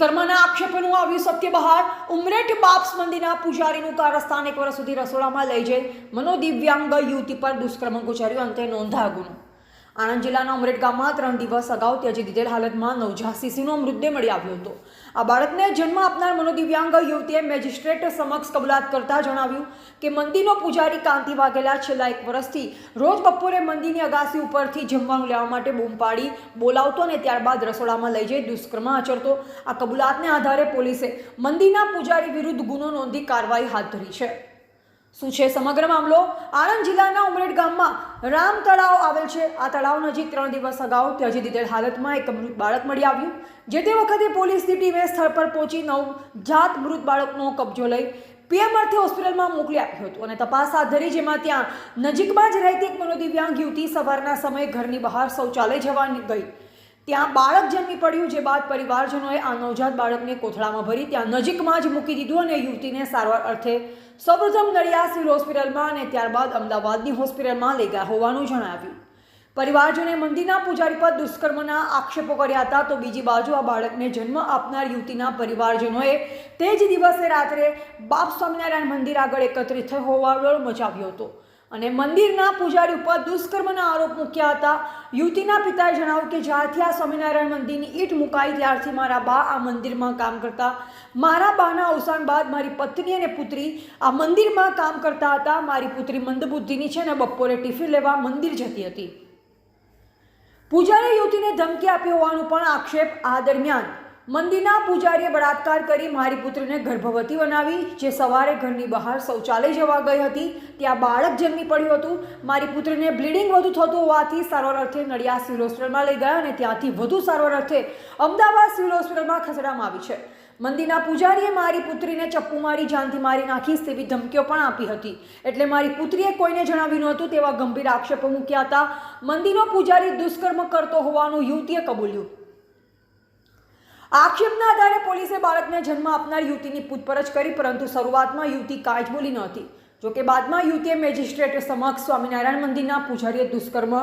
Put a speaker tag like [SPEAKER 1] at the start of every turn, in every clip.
[SPEAKER 1] દુષ્કર્મના આક્ષેપોનું આવ્યું સત્ય બહાર. ઉમરેઠ બાપ્સ મંદિરના પૂજારીનું કારસ્થાન એક વર્ષ સુધી રસોડામાં લઈ જઈ. મનોદિવ્યાંગ યુવતી પર દુષ્કર્મ ગુજાર્યું. અંતે નોંધા ગુનો. આણંદ જિલ્લાના ઉમરેઠ ગામમાં ત્રણ દિવસ અગાઉ ત્યજી દીધેલ હાલતમાં નવજાત શિશુનો મૃતદેહ મળી આવ્યો હતો. આ બાળકને જન્મ આપનાર મનોદિવ્યાંગ યુવતીએ મેજિસ્ટ્રેટ સમક્ષ કબૂલાત કરતા જણાવ્યું કે મંદિરનો પૂજારી કાંતિ વાઘેલા છેલ્લા એક વર્ષથી રોજ બપોરે મંદિરની અગાસી ઉપરથી જમવાનું લેવા માટે બૂમ પાડી, બોલાવતો અને ત્યારબાદ રસોડામાં લઈ જઈ દુષ્કર્મ આચરતો. આ કબૂલાતને આધારે પોલીસે મંદિરના પૂજારી વિરુદ્ધ ગુનો નોંધી કાર્યવાહી હાથ ધરી છે. શું છે સમગ્ર મામલો? આણંદ જિલ્લાના ઉમરેઠ ગામમાં રામ તળાવ આવેલ છે. આ તળાવ નજીક ત્રણ દિવસ અગાઉ ત્યજી દીધેલ હાલતમાં એક મૃત બાળક મળી આવ્યું. જે તે વખતે પોલીસની ટીમે સ્થળ પર પહોંચી નવ જાત મૃત બાળકનો કબજો લઈ પીએમ અર્થે હોસ્પિટલમાં મોકલી આપ્યું હતું અને તપાસ હાથ ધરી જેમાં ત્યાં નજીકમાં જ રહેતી એક મનોદિવ્યાંગ યુવતી સવારના સમયે ઘરની બહાર શૌચાલય જવા ગઈ. ત્યાં બાળક જન્મી પડ્યું જે બાદ પરિવારજનોએ આ નવજાત બાળકને કોથળામાં ભરી ત્યાં નજીકમાં જ મૂકી દીધું અને યુવતીને સારવાર અર્થે સૌપ્રથમ નડિયાદ સિવિલ હોસ્પિટલમાં અને ત્યારબાદ અમદાવાદની હોસ્પિટલમાં લઈ ગયા હોવાનું જણાવ્યું. પરિવારજને મંદિરના પૂજારી પર દુષ્કર્મના આક્ષેપો કર્યા હતા તો બીજી બાજુ આ બાળકને જન્મ આપનાર યુવતીના પરિવારજનોએ તે જ દિવસે રાત્રે બાપ સ્વામિનારાયણ મંદિર આગળ એકત્રિત થઈ હોવાળો મચાવ્યો હતો. અને મંદિરના પૂજારી ઉપર દુષ્કર્મના આરોપ મૂક્યા હતા. યુવતીના પિતાએ જણાવ્યું કે જ્યારથી આ સ્વામિનારાયણ મંદિરની ઈંટ મુકાઈ ત્યારથી મારા બા આ મંદિરમાં કામ કરતા. મારા બાના અવસાન બાદ મારી પત્ની અને પુત્રી આ મંદિરમાં કામ કરતા હતા. મારી પુત્રી મંદબુદ્ધિની છે ને બપોરે ટિફિન લેવા મંદિર જતી હતી. પૂજારી યુવતીને ધમકી આપી હોવાનું પણ આક્ષેપ આ દરમિયાન મંદિરના પૂજારીએ બળાત્કાર કરી મારી પુત્રીને ગર્ભવતી બનાવી, જે સવારે ઘરની બહાર શૌચાલય જવા ગઈ હતી. ત્યાં બાળક જન્મી પડ્યું હતું. મારી પુત્રીને બ્લીડિંગ વધુ થતું હોવાથી સારવાર અર્થે નડિયાદ સિવિલ હોસ્પિટલમાં લઈ ગયા અને ત્યાંથી વધુ સારવાર અર્થે અમદાવાદ સિવિલ હોસ્પિટલમાં ખસેડવામાં આવી છે. મંદિરના પૂજારીએ મારી પુત્રીને ચપ્પુ મારી, જાનથી મારી નાખીશ તેવી ધમકીઓ પણ આપી હતી. એટલે મારી પુત્રીએ કોઈને જણાવ્યું નહોતું તેવા ગંભીર આક્ષેપો મૂક્યા હતા. મંદિરનો પૂજારી દુષ્કર્મ કરતો હોવાનું યુવતીએ કબૂલ્યું. આક્ષેપના આધારે પોલીસે બાળકને જન્મ આપનાર યુવતીની પૂછપરછ કરી, પરંતુ શરૂઆતમાં યુવતી કાંઈ જ બોલી નહોતી જોકે બાદમાં યુવતીએ મેજિસ્ટ્રેટ સમક્ષ સ્વામિનારાયણ મંદિરના પૂજારીએ દુષ્કર્મ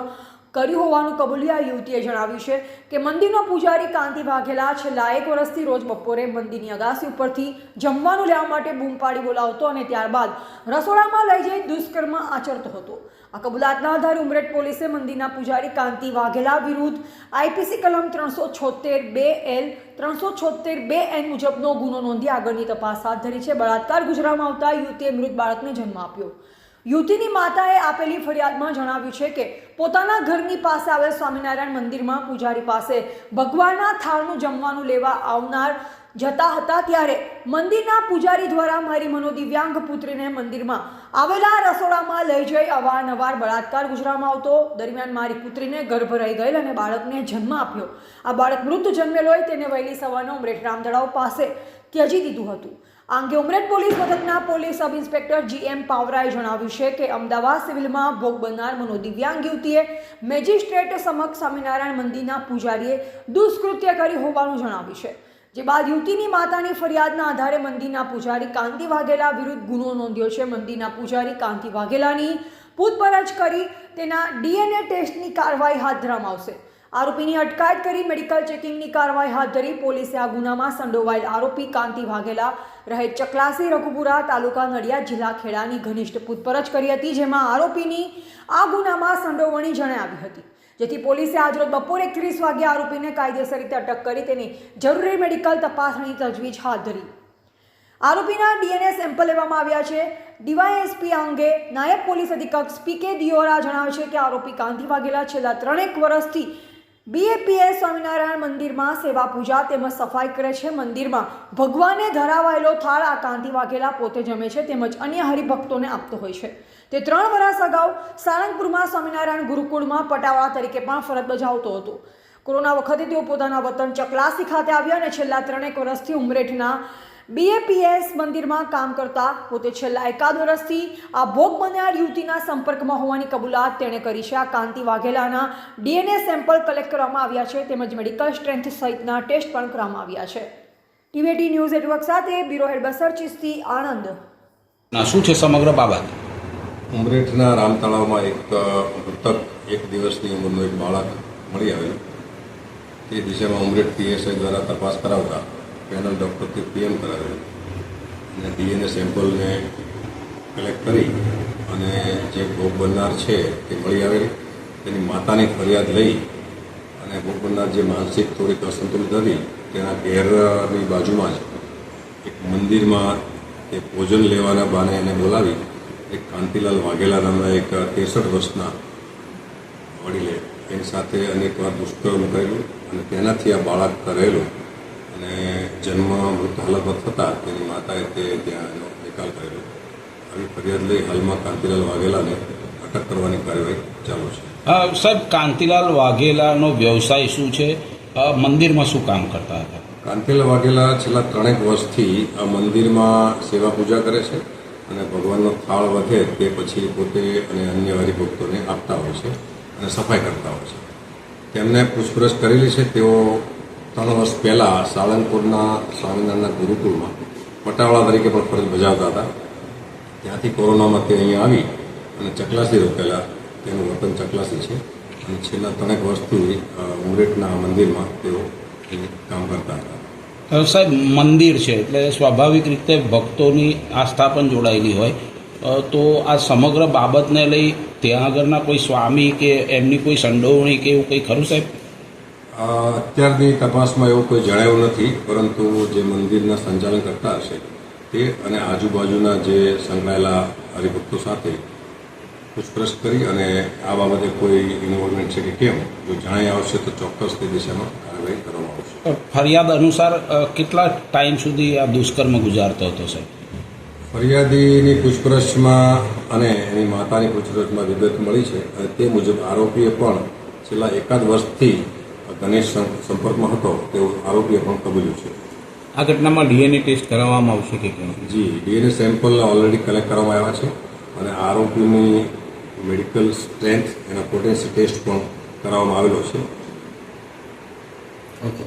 [SPEAKER 1] કર્યું હોવાનું કબુલિયા યુવતીએ જણાવ્યું છે કે મંદિરનો પૂજારી કાંતિ વાઘેલા છેલ્લા એક વર્ષથી રોજ બપોરે મંદિરની અગાસી ઉપરથી જમવાનું લેવા માટે બૂમ પાડી બોલાવતો અને ત્યારબાદ રસોડામાં લઈ જઈ દુષ્કર્મ આચરતો હતો. આ કબૂલાતના આધારે ઉમરેઠ પોલીસે મંદિરના પૂજારી કાંતિ વાઘેલા વિરુદ્ધ આઈપીસી કલમ ત્રણસો છોતેર બે એલ ત્રણસો છોતેર બે એન મુજબનો ગુનો નોંધી આગળની તપાસ હાથ ધરી છે. બળાત્કાર ગુજરાતમાં આવતા યુવતીએ મૃત બાળકને જન્મ આપ્યો. યુવતીની માતાએ આપેલી ફરિયાદમાં જણાવ્યું છે કે પોતાના ઘરની પાસે આવેલ સ્વામિનારાયણ મંદિરમાં પૂજારી પાસે ભગવાનના થાળનું જમવાનું લેવા આવનાર જતા હતા ત્યારે મંદિરના પૂજારી દ્વારા મારી મનોદિવ્યાંગ પુત્રીને મંદિરમાં આવેલા રસોડામાં લઈ જઈ અવારનવાર બળાત્કાર ગુજરાતમાં આવતો. દરમિયાન મારી પુત્રીને ગર્ભ રહી ગયેલ અને બાળકને જન્મ આપ્યો. આ બાળક મૃત જન્મેલ હોય તેને વહેલી સવારનો ઉમરેઠ તળાવ પાસે ત્યજી દીધું હતું. આ અંગે ઉમરેઠ પોલીસ મથકના police sub inspector G M પાવરાએ જણાવ્યું છે કે અમદાવાદ સિવિલમાં ભોગ બનનાર મનોદિવ્યાંગ યુવતીએ મેજિસ્ટ્રેટ સમક્ષ સ્વામિનારાયણ મંદિરના પૂજારીએ દુષ્કૃત્ય કરી હોવાનું જણાવ્યું છે. જે બાદ યુવતીની માતાની ફરિયાદના આધારે મંદિરના પૂજારી કાંતિ વાઘેલા વિરુદ્ધ ગુનો નોંધ્યો છે. મંદિરના પૂજારી કાંતિ વાઘેલાની પૂછપરછ કરી તેના ડીએનએ ટેસ્ટની કાર્યવાહી હાથ ધરવામાં આવશે. આરોપીની અટકાયત કરી મેડિકલ ચેકિંગની કાર્યવાહી હાથ ધરી પોલીસે આ ગુનામાં સંડોવાયેલ આરોપી કાંતિ વાઘેલા રહે ચકલાસી રઘુપુરા તાલુકા નડિયાદ જિલ્લા ખેડાની ઘનિષ્ઠ પૂછપરછ કરી હતી, જેમાં આરોપીની આ ગુનામાં સંડોવણી જણાવી હતી. જેથી પોલીસે આજરોજ બપોરે એકત્રીસ વાગે આરોપીને કાયદેસર રીતે અટક કરી તેની જરૂરી મેડિકલ તપાસણી તજવીજ હાથ ધરી. આરોપીના ડીએનએ સેમ્પલ લેવામાં આવ્યા છે. ડીવાયએસપી અંગે નાયબ પોલીસ અધિક્ષક પીકે દિયોરા જણાવે છે કે આરોપી કાંધી વાઘેલા છેલ્લા ત્રણેક વર્ષથી બીએપીએસ સ્વામિનારાયણ મંદિરમાં સેવા પૂજા તેમજ સફાઈ કરે છે. મંદિરમાં ભગવાને ધરાવાયેલો થાળ આ કાંતિ વાઘેલા પોતે જમે છે તેમજ અન્ય હરિભક્તોને આપતો હોય છે. તે ત્રણ વર્ષ અગાઉ સારંગપુરમાં સ્વામિનારાયણ ગુરુકુળમાં પટાવાળા તરીકે પણ ફરજ બજાવતો હતો. કોરોના વખતે તેઓ પોતાના વતન ચકલાસી ખાતે આવ્યા અને છેલ્લા ત્રણેક વર્ષથી ઉમરેઠના બીએપીએસ મંદિરમાં કામ કરતા પોતે છેલ્લા એકાદ વર્ષથી આ ભોગ બન્યાર યુવતીના સંપર્કમાં હોવાની કબૂલાત તેણે કરી છે. આ કાંતિ વાઘેલાના ડીએનએ સેમ્પલ કલેક્ટ કરવામાં આવ્યા છે તેમજ મેડિકલ સ્ટ્રેન્થ સહિતના ટેસ્ટ પણ કરવામાં આવ્યા છે. ટીવીટી ન્યૂઝ નેટવર્ક સાથે બ્યુરો હેડ બસર ચિસ્તી આણંદ.
[SPEAKER 2] શું છે સમગ્ર બાબત?
[SPEAKER 3] ઉમરેઠના રામ તળાવમાં એક મૃતક એક દિવસની ઉંમરનો એક બાળક મળી આવેલો. તે દિશામાં ઉમરેઠ પીએસઆઈ દ્વારા તપાસ કરાવતા પેનલ ડૉક્ટરથી પીએમ કરાવેલું અને ડીએનએ સેમ્પલને કલેક્ટ કરી અને જે ભોગ બનનાર છે તે મળી આવે તેની માતાની ફરિયાદ લઈ અને ભોગ બનનાર જે માનસિક થોડીક અસંતુલિત હતી, તેના ઘેરની બાજુમાં જ એક મંદિરમાં તે ભોજન લેવાના બાને એને બોલાવી એક કાંતિલાલ વાઘેલા નામના એક ત્રેસઠ વર્ષના વડીલે એની સાથે અનેકવાર દુષ્કર્મ કર્યું અને તેનાથી આ બાળક કરેલું અને જન્મ મૃત હાલતમાં થતાં તેની માતાએ તે ત્યાં એનો નિકાલ કરેલો. આવી ફરિયાદ લઈ હાલમાં કાંતિલાલ વાઘેલાને અટક કરવાની કાર્યવાહી ચાલુ છે.
[SPEAKER 2] સાહેબ કાંતિલાલ વાઘેલાનો વ્યવસાય શું છે? મંદિરમાં શું કામ કરતા હતા?
[SPEAKER 3] કાંતિલાલ વાઘેલા છેલ્લા ત્રણેક વર્ષથી આ મંદિરમાં સેવા પૂજા કરે છે અને ભગવાનનો થાળ વધે તે પછી પોતે અને અન્ય હરિભક્તોને આપતા હોય છે અને સફાઈ કરતા હોય છે. તેમને પૂછપરછ કરેલી છે તેઓ ત્રણ વર્ષ પહેલાં સાળંગપુરના સ્વામિનારાયણના ગુરુકુળમાં પટાવાળા તરીકે પણ ફરજ બજાવતા હતા. ત્યાંથી કોરોનામાં તે અહીંયા આવી અને ચકલાસી રોકેલા તેનું વતન ચકલાસી છે. અને છેલ્લા ત્રણેક વર્ષથી અ, ઉમરેઠના મંદિરમાં તેઓ કામ કરતા હતા.
[SPEAKER 2] સાહેબ મંદિર છે એટલે સ્વાભાવિક રીતે ભક્તોની આસ્થા પણ જોડાયેલી હોય. તો આ સમગ્ર બાબતને લઈ ત્યાં આગળના કોઈ સ્વામી કે એમની કોઈ સંડોવણી કે એવું કંઈ ખરું સાહેબ?
[SPEAKER 3] અત્યારની તપાસમાં એવું કોઈ જણાયું નથી પરંતુ જે મંદિરના સંચાલન કરતા હશે તે અને આજુબાજુના જે સંકળાયેલા હરિભક્તો સાથે પૂછપરછ કરી અને આ બાબતે કોઈ ઇન્વોલ્વમેન્ટ છે કે કેમ જો જણાઈ આવશે તો ચોક્કસ તે દિશામાં કાર્યવાહી કરવામાં આવશે.
[SPEAKER 2] ફરિયાદ અનુસાર કેટલા ટાઈમ સુધી આ દુષ્કર્મ ગુજારતો હતો સાહેબ?
[SPEAKER 3] ફરિયાદીની પૂછપરછમાં અને એની માતાની પૂછપરછમાં વિગત મળી છે અને તે મુજબ આરોપીએ પણ છેલ્લા એકાદ વર્ષથી ઘનિષ્ઠ સંપર્કમાં હતો. તેવું આરોપીએ પણ કબૂલ્યું છે.
[SPEAKER 4] આ ઘટનામાં ડીએનએ ટેસ્ટ કરાવવામાં આવશે કે કેમ?
[SPEAKER 3] જી ડીએનએ સેમ્પલ ઓલરેડી કલેક્ટ કરવામાં આવ્યા છે અને આરોપીની મેડિકલ સ્ટ્રેન્થ એના પોટેન્શિયલ ટેસ્ટ પણ કરાવવામાં આવેલો છે.
[SPEAKER 4] ઓકે